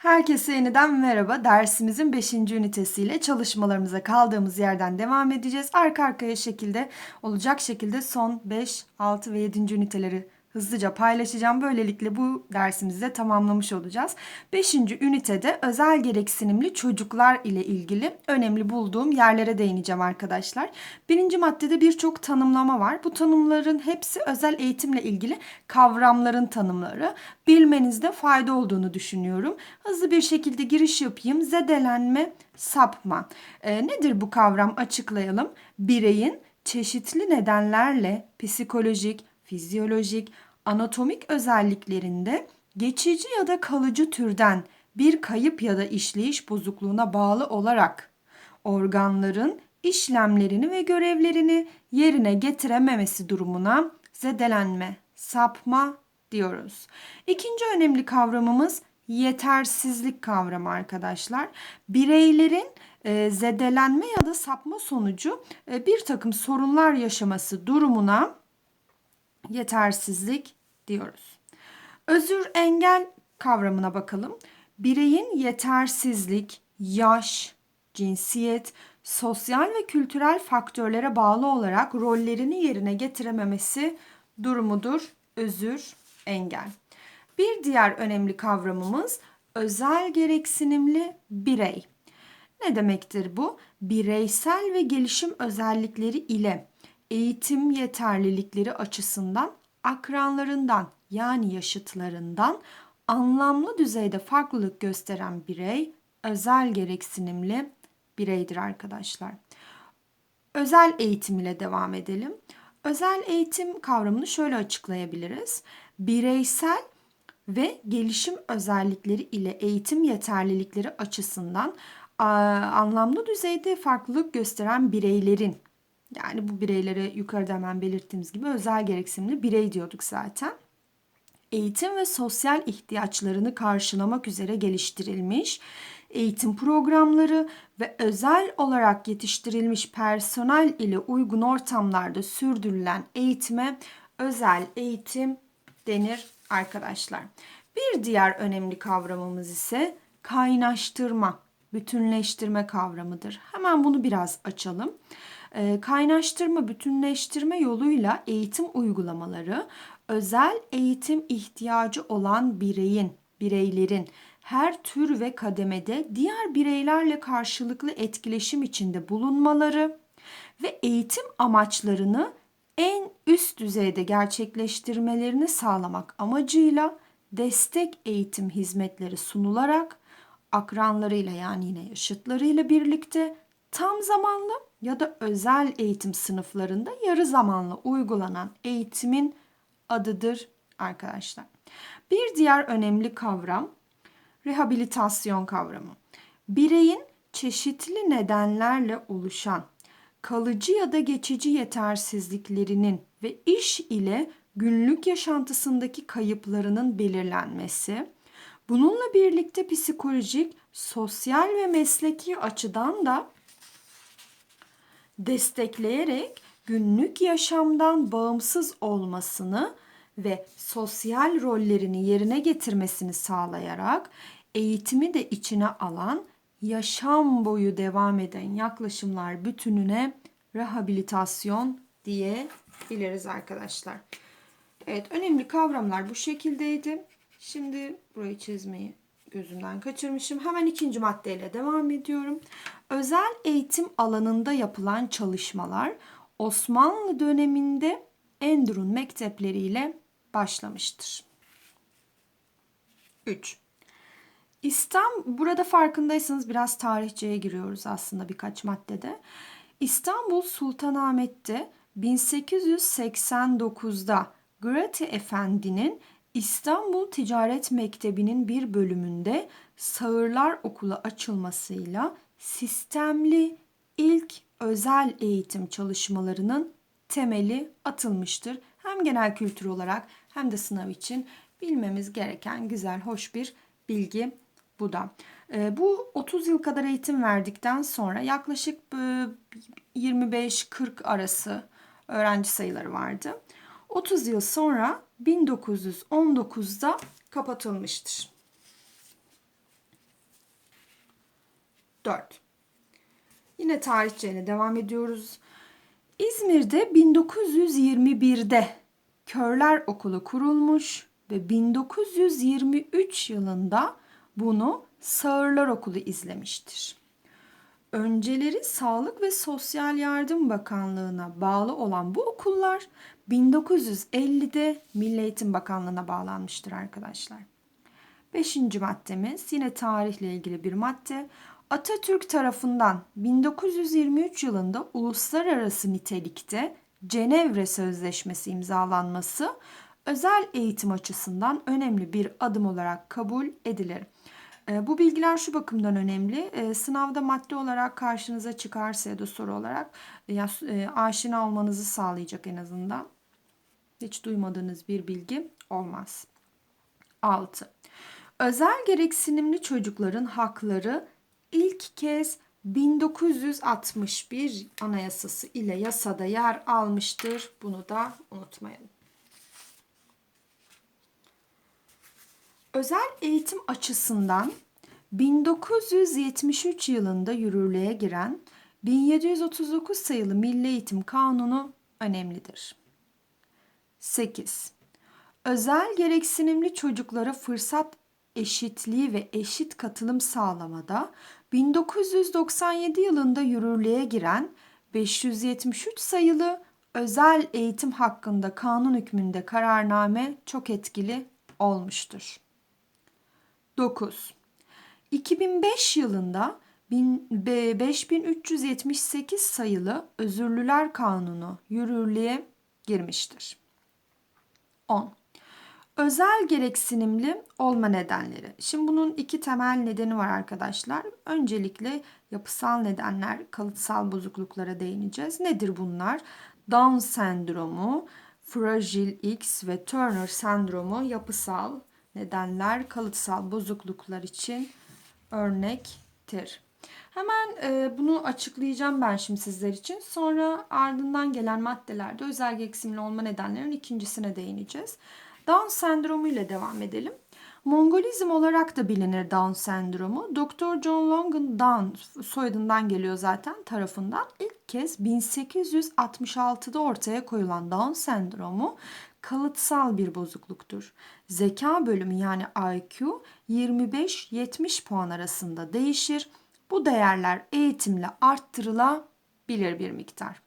Herkese yeniden merhaba. Dersimizin 5. ünitesiyle çalışmalarımıza kaldığımız yerden devam edeceğiz. Arka arkaya şekilde olacak şekilde son 5, 6 ve 7. üniteleri hızlıca paylaşacağım. Böylelikle bu dersimizi de tamamlamış olacağız. 5. ünitede özel gereksinimli çocuklar ile ilgili önemli bulduğum yerlere değineceğim arkadaşlar. Birinci maddede birçok tanımlama var. Bu tanımların hepsi özel eğitimle ilgili kavramların tanımları. Bilmenizde fayda olduğunu düşünüyorum. Hızlı bir şekilde giriş yapayım. Zedelenme, sapma. Ee, nedir bu kavram? Açıklayalım. Bireyin çeşitli nedenlerle psikolojik, fizyolojik, anatomik özelliklerinde geçici ya da kalıcı türden bir kayıp ya da işleyiş bozukluğuna bağlı olarak organların işlemlerini ve görevlerini yerine getirememesi durumuna zedelenme, sapma diyoruz. İkinci önemli kavramımız yetersizlik kavramı arkadaşlar. Bireylerin e, zedelenme ya da sapma sonucu e, bir takım sorunlar yaşaması durumuna yetersizlik diyoruz. Özür engel kavramına bakalım. Bireyin yetersizlik, yaş, cinsiyet, sosyal ve kültürel faktörlere bağlı olarak rollerini yerine getirememesi durumudur. Özür engel. Bir diğer önemli kavramımız özel gereksinimli birey. Ne demektir bu? Bireysel ve gelişim özellikleri ile eğitim yeterlilikleri açısından akranlarından yani yaşıtlarından anlamlı düzeyde farklılık gösteren birey özel gereksinimli bireydir arkadaşlar. Özel eğitim ile devam edelim. Özel eğitim kavramını şöyle açıklayabiliriz. Bireysel ve gelişim özellikleri ile eğitim yeterlilikleri açısından anlamlı düzeyde farklılık gösteren bireylerin yani bu bireylere yukarıda hemen belirttiğimiz gibi özel gereksinimli birey diyorduk zaten. Eğitim ve sosyal ihtiyaçlarını karşılamak üzere geliştirilmiş eğitim programları ve özel olarak yetiştirilmiş personel ile uygun ortamlarda sürdürülen eğitime özel eğitim denir arkadaşlar. Bir diğer önemli kavramımız ise kaynaştırma, bütünleştirme kavramıdır. Hemen bunu biraz açalım. Ee, kaynaştırma, bütünleştirme yoluyla eğitim uygulamaları özel eğitim ihtiyacı olan bireyin, bireylerin her tür ve kademede diğer bireylerle karşılıklı etkileşim içinde bulunmaları ve eğitim amaçlarını en üst düzeyde gerçekleştirmelerini sağlamak amacıyla destek eğitim hizmetleri sunularak akranlarıyla yani yine yaşıtlarıyla birlikte tam zamanlı ya da özel eğitim sınıflarında yarı zamanlı uygulanan eğitimin adıdır arkadaşlar. Bir diğer önemli kavram rehabilitasyon kavramı. Bireyin çeşitli nedenlerle oluşan kalıcı ya da geçici yetersizliklerinin ve iş ile günlük yaşantısındaki kayıplarının belirlenmesi, bununla birlikte psikolojik, sosyal ve mesleki açıdan da destekleyerek günlük yaşamdan bağımsız olmasını ve sosyal rollerini yerine getirmesini sağlayarak eğitimi de içine alan yaşam boyu devam eden yaklaşımlar bütününe rehabilitasyon diyebiliriz arkadaşlar. Evet önemli kavramlar bu şekildeydi. Şimdi burayı çizmeyi gözümden kaçırmışım. Hemen ikinci maddeyle devam ediyorum. Özel eğitim alanında yapılan çalışmalar Osmanlı döneminde Endur'un mektepleriyle başlamıştır. 3. İstanbul, burada farkındaysanız biraz tarihçeye giriyoruz aslında birkaç maddede. İstanbul Sultanahmet'te 1889'da Grati Efendi'nin İstanbul Ticaret Mektebi'nin bir bölümünde Sağırlar Okulu açılmasıyla sistemli ilk özel eğitim çalışmalarının temeli atılmıştır. Hem genel kültür olarak hem de sınav için bilmemiz gereken güzel, hoş bir bilgi bu da. Ee, bu 30 yıl kadar eğitim verdikten sonra yaklaşık 25-40 arası öğrenci sayıları vardı. 30 yıl sonra 1919'da kapatılmıştır. 4. Yine tarihçeyle devam ediyoruz. İzmir'de 1921'de Körler Okulu kurulmuş ve 1923 yılında bunu Sağırlar Okulu izlemiştir. Önceleri Sağlık ve Sosyal Yardım Bakanlığı'na bağlı olan bu okullar 1950'de Milli Eğitim Bakanlığı'na bağlanmıştır arkadaşlar. Beşinci maddemiz yine tarihle ilgili bir madde. Atatürk tarafından 1923 yılında uluslararası nitelikte Cenevre Sözleşmesi imzalanması özel eğitim açısından önemli bir adım olarak kabul edilir. E, bu bilgiler şu bakımdan önemli. E, sınavda madde olarak karşınıza çıkarsa ya da soru olarak ya, e, aşina olmanızı sağlayacak en azından. Hiç duymadığınız bir bilgi olmaz. 6. Özel gereksinimli çocukların hakları ilk kez 1961 Anayasası ile yasada yer almıştır. Bunu da unutmayalım. Özel eğitim açısından 1973 yılında yürürlüğe giren 1739 sayılı Milli Eğitim Kanunu önemlidir. 8. Özel gereksinimli çocuklara fırsat eşitliği ve eşit katılım sağlamada 1997 yılında yürürlüğe giren 573 sayılı özel eğitim hakkında kanun hükmünde kararname çok etkili olmuştur. 9. 2005 yılında 5378 sayılı Özürlüler Kanunu yürürlüğe girmiştir. 10. Özel gereksinimli olma nedenleri. Şimdi bunun iki temel nedeni var arkadaşlar. Öncelikle yapısal nedenler, kalıtsal bozukluklara değineceğiz. Nedir bunlar? Down sendromu, Fragile X ve Turner sendromu yapısal nedenler, kalıtsal bozukluklar için örnektir. Hemen e, bunu açıklayacağım ben şimdi sizler için. Sonra ardından gelen maddelerde özel gereksinimli olma nedenlerinin ikincisine değineceğiz. Down sendromu ile devam edelim. Mongolizm olarak da bilinir Down sendromu. Dr. John Longan Down soyadından geliyor zaten tarafından ilk kez 1866'da ortaya koyulan Down sendromu kalıtsal bir bozukluktur. Zeka bölümü yani IQ 25-70 puan arasında değişir. Bu değerler eğitimle arttırılabilir bir miktar.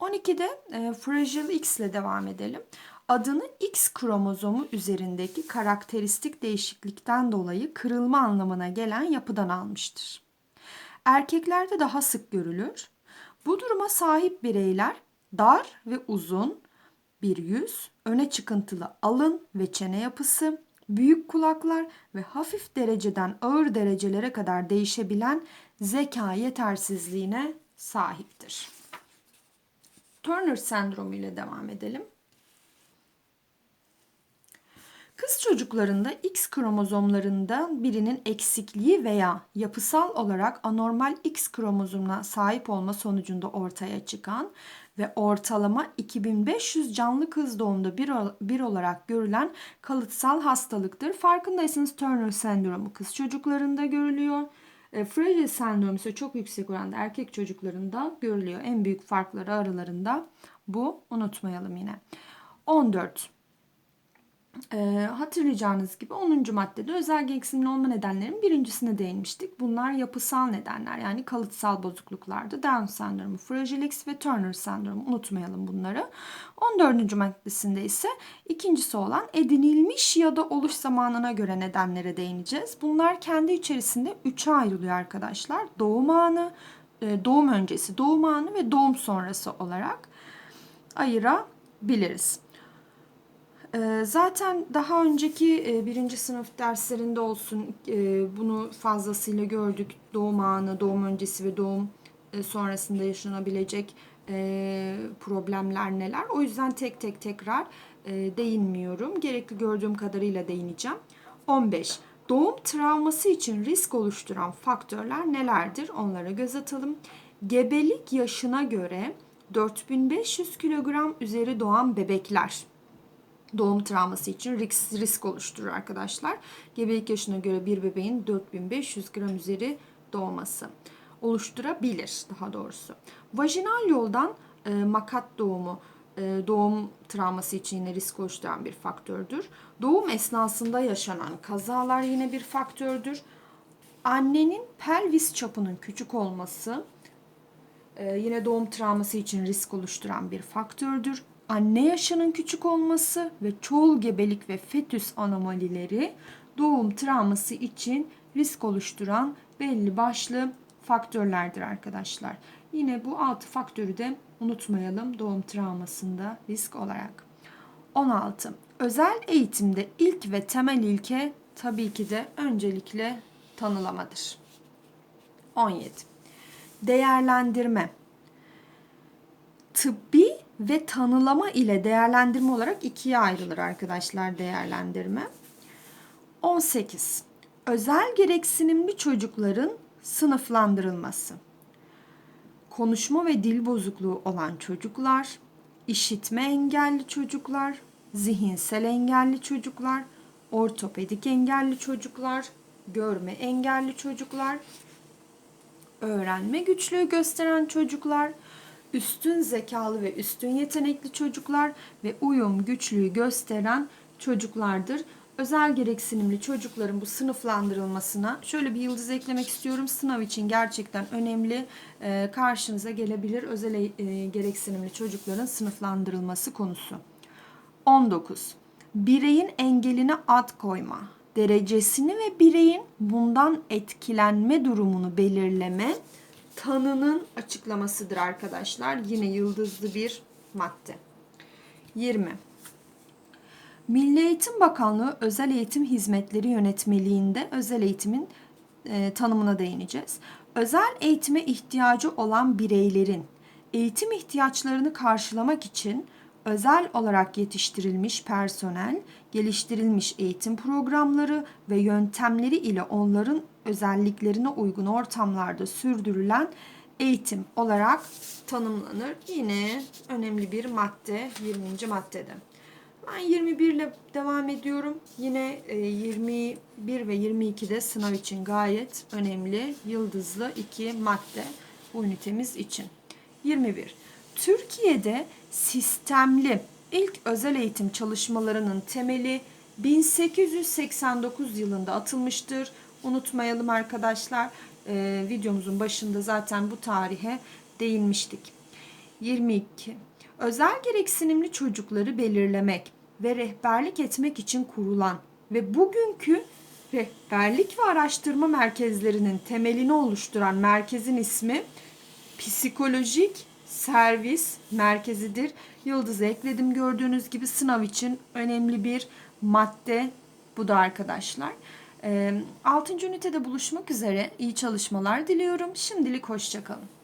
12'de e, Fragile X ile devam edelim. Adını X kromozomu üzerindeki karakteristik değişiklikten dolayı kırılma anlamına gelen yapıdan almıştır. Erkeklerde daha sık görülür. Bu duruma sahip bireyler dar ve uzun bir yüz, öne çıkıntılı alın ve çene yapısı, büyük kulaklar ve hafif dereceden ağır derecelere kadar değişebilen zeka yetersizliğine sahiptir. Turner sendromu ile devam edelim. Kız çocuklarında X kromozomlarından birinin eksikliği veya yapısal olarak anormal X kromozomuna sahip olma sonucunda ortaya çıkan ve ortalama 2500 canlı kız doğumda bir, bir olarak görülen kalıtsal hastalıktır. Farkındaysanız Turner sendromu kız çocuklarında görülüyor. E, Fragile sendromu ise çok yüksek oranda erkek çocuklarında görülüyor. En büyük farkları aralarında bu unutmayalım yine. 14. E, hatırlayacağınız gibi 10. maddede özel gereksinimli olma nedenlerinin birincisine değinmiştik. Bunlar yapısal nedenler yani kalıtsal bozukluklardı. Down sendromu, Fragile ve Turner sendromu unutmayalım bunları. 14. maddesinde ise ikincisi olan edinilmiş ya da oluş zamanına göre nedenlere değineceğiz. Bunlar kendi içerisinde üçe ayrılıyor arkadaşlar. Doğum anı, e, doğum öncesi, doğum anı ve doğum sonrası olarak ayırabiliriz. Ee, zaten daha önceki e, birinci sınıf derslerinde olsun e, bunu fazlasıyla gördük. Doğum anı, doğum öncesi ve doğum e, sonrasında yaşanabilecek problemler neler. O yüzden tek tek tekrar değinmiyorum. Gerekli gördüğüm kadarıyla değineceğim. 15. Doğum travması için risk oluşturan faktörler nelerdir? Onlara göz atalım. Gebelik yaşına göre 4500 kilogram üzeri doğan bebekler doğum travması için risk, risk oluşturur arkadaşlar. Gebelik yaşına göre bir bebeğin 4500 gram üzeri doğması oluşturabilir daha doğrusu. Vajinal yoldan e, makat doğumu e, doğum travması için yine risk oluşturan bir faktördür. Doğum esnasında yaşanan kazalar yine bir faktördür. Annenin pelvis çapının küçük olması e, yine doğum travması için risk oluşturan bir faktördür. Anne yaşının küçük olması ve çoğul gebelik ve fetüs anomalileri doğum travması için risk oluşturan belli başlı faktörlerdir arkadaşlar. Yine bu altı faktörü de unutmayalım doğum travmasında risk olarak. 16. Özel eğitimde ilk ve temel ilke tabii ki de öncelikle tanılamadır. 17. Değerlendirme. Tıbbi ve tanılama ile değerlendirme olarak ikiye ayrılır arkadaşlar değerlendirme. 18. Özel gereksinimli çocukların sınıflandırılması. Konuşma ve dil bozukluğu olan çocuklar, işitme engelli çocuklar, zihinsel engelli çocuklar, ortopedik engelli çocuklar, görme engelli çocuklar, öğrenme güçlüğü gösteren çocuklar, üstün zekalı ve üstün yetenekli çocuklar ve uyum güçlüğü gösteren çocuklardır. Özel gereksinimli çocukların bu sınıflandırılmasına şöyle bir yıldız eklemek istiyorum. Sınav için gerçekten önemli e, karşınıza gelebilir özel e, gereksinimli çocukların sınıflandırılması konusu. 19. Bireyin engeline ad koyma, derecesini ve bireyin bundan etkilenme durumunu belirleme tanının açıklamasıdır arkadaşlar. Yine yıldızlı bir madde. 20. Milli Eğitim Bakanlığı Özel Eğitim Hizmetleri Yönetmeliğinde özel eğitimin e, tanımına değineceğiz. Özel eğitime ihtiyacı olan bireylerin eğitim ihtiyaçlarını karşılamak için özel olarak yetiştirilmiş personel, geliştirilmiş eğitim programları ve yöntemleri ile onların özelliklerine uygun ortamlarda sürdürülen eğitim olarak tanımlanır. Yine önemli bir madde 20. maddede. Ben 21 ile devam ediyorum. Yine 21 ve 22'de sınav için gayet önemli yıldızlı iki madde bu ünitemiz için. 21. Türkiye'de sistemli ilk özel eğitim çalışmalarının temeli 1889 yılında atılmıştır. Unutmayalım arkadaşlar. Ee, videomuzun başında zaten bu tarihe değinmiştik. 22. Özel gereksinimli çocukları belirlemek ve rehberlik etmek için kurulan ve bugünkü rehberlik ve araştırma merkezlerinin temelini oluşturan merkezin ismi psikolojik servis merkezidir. Yıldızı ekledim gördüğünüz gibi sınav için önemli bir madde bu da arkadaşlar. 6. ünitede buluşmak üzere iyi çalışmalar diliyorum. Şimdilik hoşçakalın.